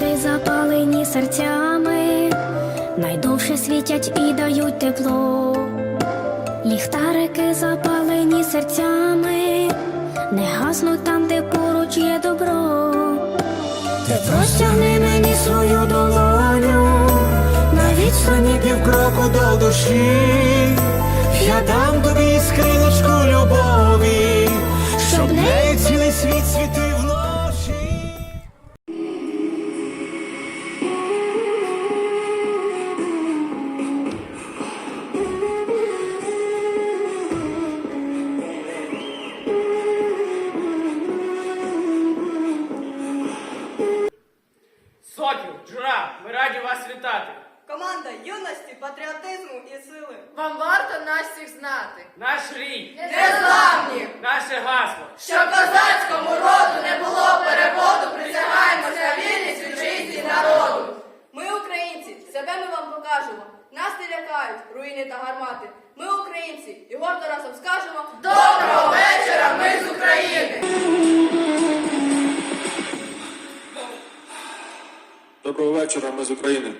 Ліхтарики запалені серцями, найдовше світять і дають тепло. Ліхтарики запалені серцями, не гаснуть там, де поруч є добро. Ти простягни мені свою долоню, на відстані півкроку до душі, Сокіл, Джура, ми раді вас вітати. Команда юності, патріотизму і сили. Вам варто нас всіх знати. Наш рій, Незламні! наше гасло. Що козацькому роду вечора, з України.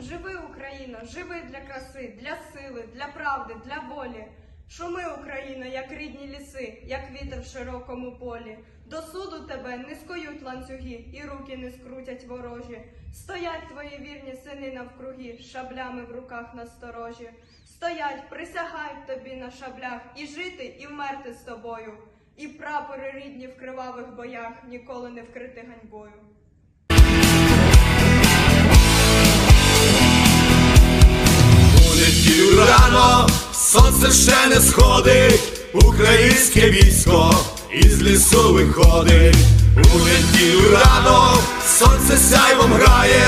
Живи, Україна, живи для краси, для сили, для правди, для волі. Шуми, Україна, як рідні ліси, як вітер в широкому полі. До суду тебе не скоють ланцюги, і руки не скрутять ворожі. Стоять твої вірні сини навкруги, шаблями в руках насторожі. Стоять, присягають тобі на шаблях, і жити, і вмерти з тобою. І прапори рідні в кривавих боях ніколи не вкрити ганьбою. Сонце ще не сходить, українське військо із лісу виходить. У неділю рано сонце сяйвом грає,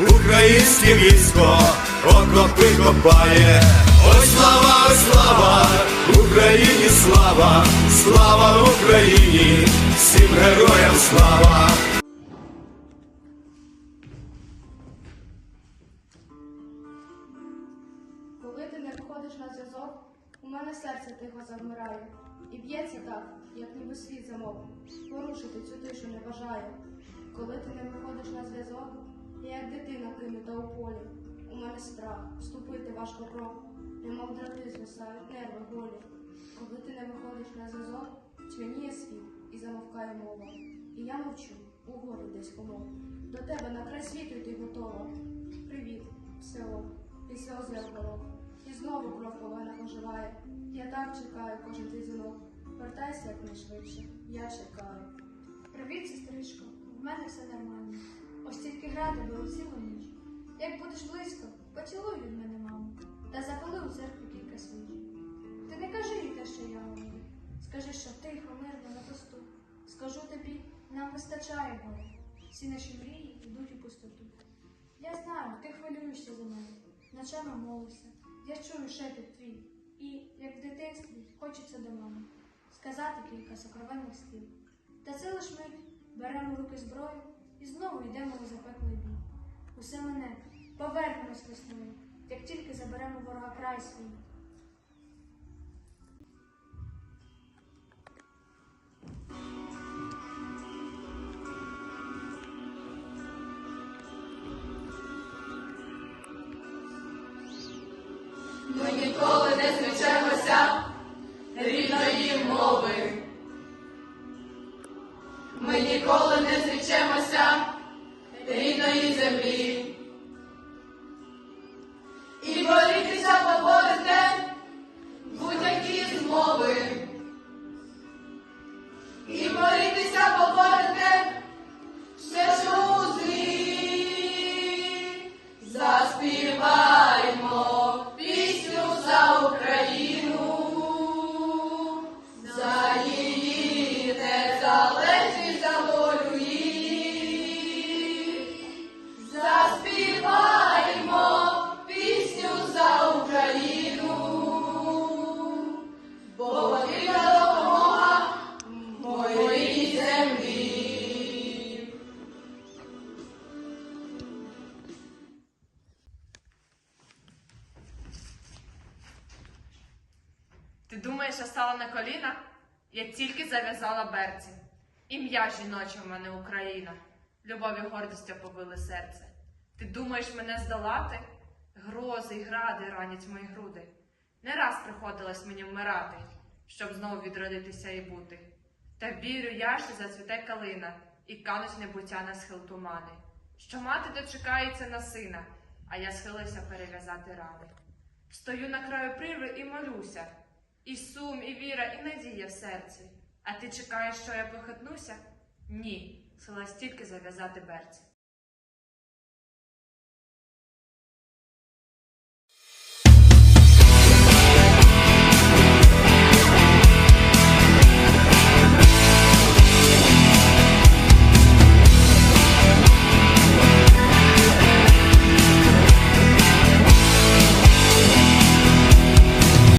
українське військо окопи копає. Ой, слава, ой, слава, Україні слава, слава Україні, всім героям слава. Коли ти не виходиш на зв'язок, у мене серце тихо завмирає. І б'ється так, як ніби світ замовк. Порушити цю тишу не бажаю. Коли ти не виходиш на зв'язок, я як дитина кинута у полі. У мене страх, вступити важко крок, немов дроти звисають нерви голі. Коли ти не виходиш на зв'язок, чвяніє світ і замовкає мова. І я мовчу, у горі десь комок. До тебе на край світу йти готова. Привіт, село, після озеркало. І знову кров по венах оживає. Я так чекаю кожен твій дзвінок. Вертайся якнайшвидше, я чекаю. Привіт, сестричко, в мене все нормально. Ось тільки грати було цілу ніч. Як будеш близько, поцілуй від мене, маму, та запали у церкві кілька свіч. Ти не кажи їй те, що я говорю. Скажи, що тихо, мирно на посту. Скажу тобі, нам вистачає горя. Всі наші мрії йдуть у пустоту. Я знаю, ти хвилюєшся за мене, ночами молишся. Я чую шепіт твій. І, як в дитинстві, хочеться до мами сказати кілька сокровенних слів. Та це лиш ми беремо руки зброю і знову йдемо у запеклий бій. Усе мене повернемось весною, як тільки заберемо ворога край свій. Ніколи не зречемося Я стала на коліна? Я тільки зав'язала берці. Ім'я жіноче в мене Україна. Любов і гордістю побили серце. Ти думаєш мене здолати? Грози й гради ранять мої груди. Не раз приходилось мені вмирати, щоб знову відродитися і бути. Та вірю я, що зацвіте калина і кануть небуття на схил тумани. Що мати дочекається на сина, а я схилився перев'язати рани. Стою на краю прірви і молюся, і сум, і віра, і надія в серці. А ти чекаєш, що я похитнуся? Ні, сила стільки зав'язати берці.